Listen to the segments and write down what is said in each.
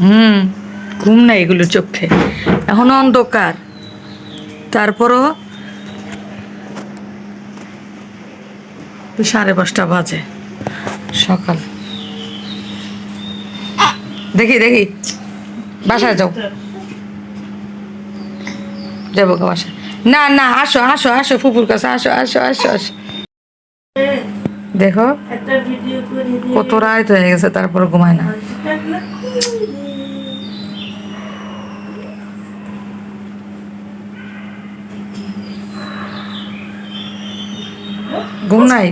হুম, ঘুম নাই এগুলো চোখে। এখন অন্ধকার। তারপরও সাড়ে পাঁচটা বাজে। সকাল। দেখি দেখি। বাসায় যাও। যাব গো বাসায়। না না, আসো আসো আসো ফুপুর কাছে, আসো আসো আসো আসো। দেখো, কত রাত হয়ে গেছে তারপর ঘুমায় না। ঘুম নাই?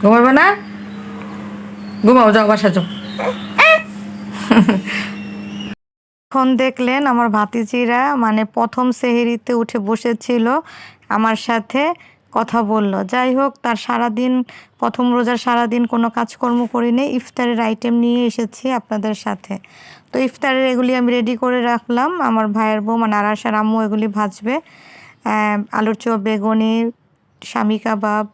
ঘুমাবে না? ঘুমাও, যাও বাসা যাও। এখন দেখলেন আমার ভাতিজিরা মানে প্রথম সেহেরিতে উঠে বসেছিল, আমার সাথে কথা বলল। যাই হোক, তার সারাদিন, প্রথম রোজার সারাদিন কোনো কাজকর্ম করিনি, ইফতারের আইটেম নিয়ে এসেছি আপনাদের সাথে। তো ইফতারের এগুলি আমি রেডি করে রাখলাম। আমার ভাইয়ের বউ মানে আরাসার আম্মু এগুলি ভাজবে। আলুর চপ বেগুনি স্বামী কাবাব,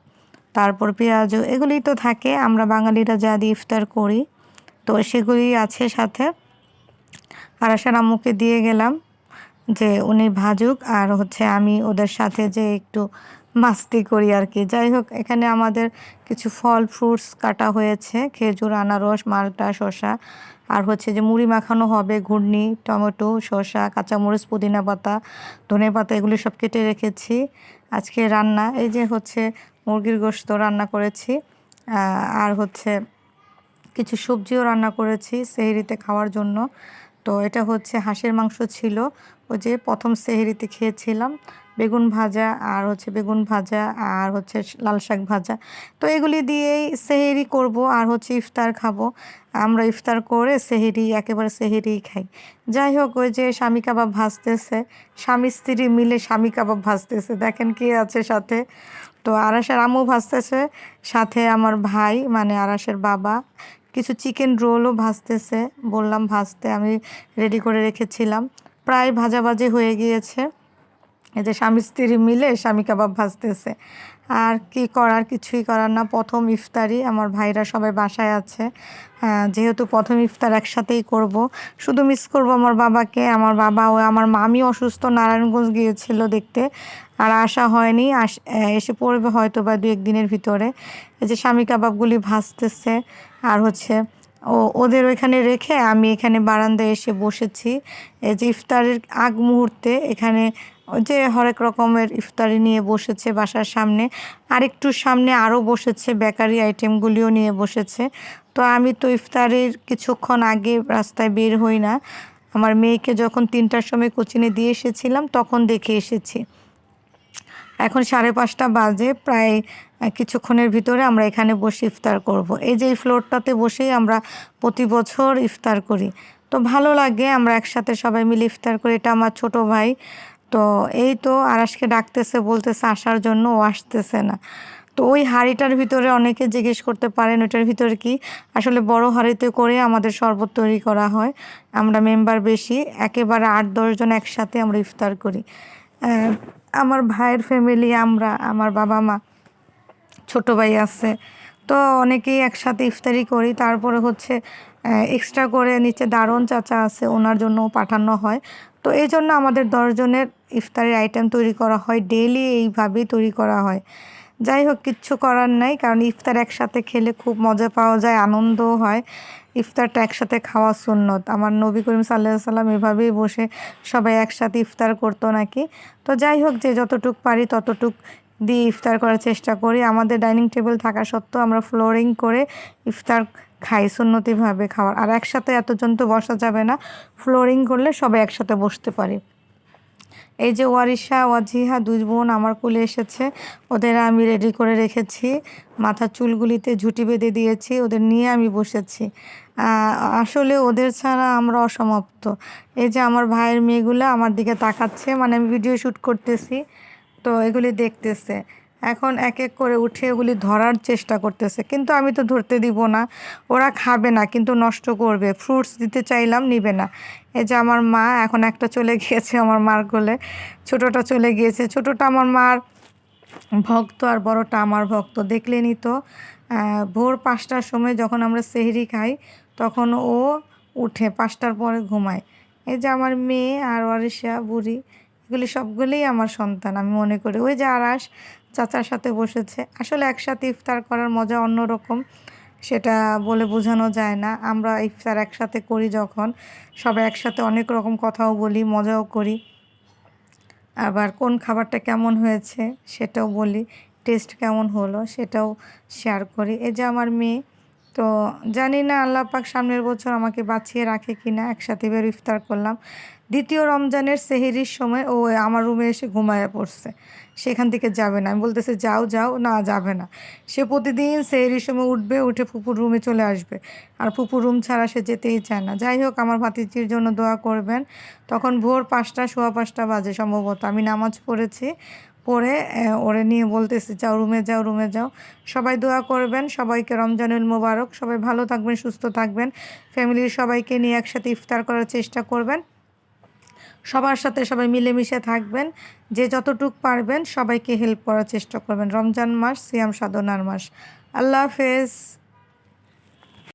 তারপর পেঁয়াজও এগুলি তো থাকে। আমরা বাঙালিরা যা দিয়ে ইফতার করি, তো সেগুলি আছে সাথে। আর আসার আম্মুকে দিয়ে গেলাম যে উনি ভাজুক, আর হচ্ছে আমি ওদের সাথে যে একটু মাস্তি করি আর কি। যাই হোক, এখানে আমাদের কিছু ফল ফ্রুটস কাটা হয়েছে, খেজুর, আনারস, মালটা, শসা। আর হচ্ছে যে মুড়ি মাখানো হবে ঘূর্ণি টমেটো, শসা, কাঁচামরিচ, পুদিনা পাতা, ধনে পাতা, এগুলি সব কেটে রেখেছি। আজকে রান্না, এই যে হচ্ছে মুরগির গোস্ত রান্না করেছি। আর হচ্ছে কিছু সবজিও রান্না করেছি সেহরিতে খাওয়ার জন্য। তো এটা হচ্ছে হাঁসের মাংস ছিল। ওই যে প্রথম সেহরিতে খেয়েছিলাম। বেগুন ভাজা আর হচ্ছে বেগুন ভাজা আর হচ্ছে লাল শাক ভাজা। তো এগুলি দিয়েই সেহেরি করব আর হচ্ছে ইফতার খাব। আমরা ইফতার করে সেহেরি, একেবারে সেহেরিই খাই। যাই হোক, ওই যে স্বামী কাবাব ভাজতেছে, স্বামী স্ত্রী মিলে স্বামী কাবাব ভাজতেছে। দেখেন কে আছে সাথে। তো আরাসের আম্মু ভাজতেছে, সাথে আমার ভাই মানে আরাসের বাবা। কিছু চিকেন রোলও ভাজতেছে, বললাম ভাজতে, আমি রেডি করে রেখেছিলাম। প্রায় ভাজাভাজি হয়ে গিয়েছে। এই যে স্বামী স্ত্রী মিলে স্বামী কাবাব ভাজতেছে। আর কি করার? কিছুই করার না। প্রথম ইফতারি আমার ভাইরা সবাই বাসায় আছে। হ্যাঁ, যেহেতু প্রথম ইফতার একসাথেই করব শুধু মিস করব আমার বাবাকে। আমার বাবা ও আমার মামি অসুস্থ নারায়ণগঞ্জ গিয়েছিল দেখতে। আর আসা হয়নি। এসে পড়বে হয়তো বা দু একদিনের ভিতরে। এই যে স্বামী কাবাবগুলি ভাজতেছে। আর হচ্ছে ও, ওদের ওইখানে রেখে আমি এখানে বারান্দায় এসে বসেছি। এই যে ইফতারের আগ মুহূর্তে এখানে যে হরেক রকমের ইফতারি নিয়ে বসেছে বাসার সামনে। আরেকটু সামনে আরও বসেছে, বেকারি আইটেমগুলিও নিয়ে বসেছে। তো আমি তো ইফতারের কিছুক্ষণ আগে রাস্তায় বের হই না। আমার মেয়েকে যখন তিনটার সময় কোচিনে দিয়ে এসেছিলাম, তখন দেখে এসেছি। এখন সাড়ে পাঁচটা বাজে, প্রায় কিছুক্ষণের ভিতরে আমরা এখানে বসে ইফতার করব। এই যে এই ফ্লোরটাতে বসেই আমরা প্রতি বছর ইফতার করি। তো ভালো লাগে আমরা একসাথে সবাই মিলে ইফতার করি। এটা আমার ছোট ভাই। তো এই তো আরাসকে ডাকতেছে, বলতেছে আসার জন্য, ও আসতেছে না। তো ওই হাঁড়িটার ভিতরে অনেকে জিজ্ঞেস করতে পারেন, ওইটার ভিতরে কি? আসলে বড় হাঁড়িতে করে আমাদের শরবত তৈরি করা হয়। আমরা মেম্বার বেশি, একেবারে আট দশজন একসাথে আমরা ইফতার করি। আমার ভাইয়ের ফ্যামিলি আমরা, আমার বাবা মা, ছোট ভাই আছে। তো অনেকেই একসাথে ইফতারি করি। তারপরে হচ্ছে এক্সট্রা করে নিচে দারুণ চাচা আছে, ওনার জন্য পাঠানো হয়। তো এই জন্য আমাদের দশজনের ইফতারের আইটেম তৈরি করা হয়। ডেইলি এইভাবেই তৈরি করা হয়। যাই হোক, কিচ্ছু করার নাই, কারণ ইফতার একসাথে খেলে খুব মজা পাওয়া যায়, আনন্দও হয়। ইফতারটা একসাথে খাওয়া সুন্নত। আমার নবী করিম সাল্লাহ সাল্লাম এভাবেই বসে সবাই একসাথে ইফতার করতো নাকি। তো যাই হোক, যে যতটুক পারি ততটুক দিয়ে ইফতার করার চেষ্টা করি। আমাদের ডাইনিং টেবিল থাকা সত্ত্বেও আমরা ফ্লোরিং করে ইফতার খাই সুন্নতিভাবে খাওয়ার। আর একসাথে এতজন তো বসা যাবে না। ফ্লোরিং করলে সবাই একসাথে বসতে পারি। এই যে ওয়ারিশা, ওয়াজিহা, দুই বোন আমার কোলে এসেছে। ওদের আমি রেডি করে রেখেছি। মাথার চুলগুলিতে ঝুঁটি বেঁধে দিয়েছি। ওদের নিয়ে আমি বসেছি। আসলে ওদের ছাড়া আমরা অসমাপ্ত। এই যে আমার ভাইয়ের মেয়েগুলো আমার দিকে তাকাচ্ছে মানে আমি ভিডিও শ্যুট করতেছি, তো এগুলি দেখতেছে। এখন এক এক করে উঠে ওগুলি ধরার চেষ্টা করতেছে। কিন্তু আমি তো ধরতে দিব না, ওরা খাবে না, কিন্তু নষ্ট করবে। ফ্রুটস দিতে চাইলাম, নিবে না। এই যে আমার মা, এখন একটা চলে গিয়েছে আমার মার কোলে। ছোটোটা চলে গিয়েছে। ছোটোটা আমার মার ভক্ত আর বড়টা আমার ভক্ত। দেখলেনই তো ভোর পাঁচটার সময় যখন আমরা সেহরি খাই, তখন ও উঠে পাঁচটার পরে ঘুমায়। এই যে আমার মেয়ে আর ওয়ারিশা বুড়ি এগুলি সবগুলোই আমার সন্তান, আমি মনে করি। ওই যে আরাস চাচার সাথে বসেছে, আসলে একসাথে ইফতার করার মজা অন্যরকম, সেটা বলে বোঝানো যায় না। আমরা ইফতার একসাথে করি যখন, সবাই একসাথে অনেক রকম কথাও বলি, মজাও করি। আবার কোন খাবারটা কেমন হয়েছে সেটাও বলি টেস্ট কেমন হলো সেটাও শেয়ার করি। এই যে আমার মেয়ে, তো জানি না আল্লাহ পাক সামনের বছর আমাকে বাঁচিয়ে রাখে কি না একসাথে বের ইফতার করলাম। দ্বিতীয় রমজানের সেহেরির সময় ও আমার রুমে এসে ঘুমায় পড়ছে। সেখান থেকে যাবে না। আমি বলতেছে, যাও যাও। না, যাবে না। সে প্রতিদিন সেহেরির সময় উঠবে, উঠে ফুপুর রুমে চলে আসবে। আর ফুপুর রুম ছাড়া সে যেতেই চায় না। যাই হোক, আমার ভাতিজির জন্য দোয়া করবেন। তখন ভোর পাঁচটা, সোয়া পাঁচটা বাজে সম্ভবত। আমি নামাজ পড়েছি। পড়ে ওরে নিয়ে বলতেছি, যাও, রুমে যাও রুমে যাও। সবাই দোয়া করবেন। সবাইকে রমজানুল মোবারক। সবাই ভালো থাকবেন, সুস্থ থাকবেন। ফ্যামিলির সবাইকে নিয়ে একসাথে ইফতার করার চেষ্টা করবেন। সবার সাথে সবাই মিলেমিশে থাকবেন। যে যতটুক পারবেন সবাইকে হেল্প করার চেষ্টা করবেন। রমজান মাস, সিয়াম সাধনার মাস। আল্লাহ হাফেজ।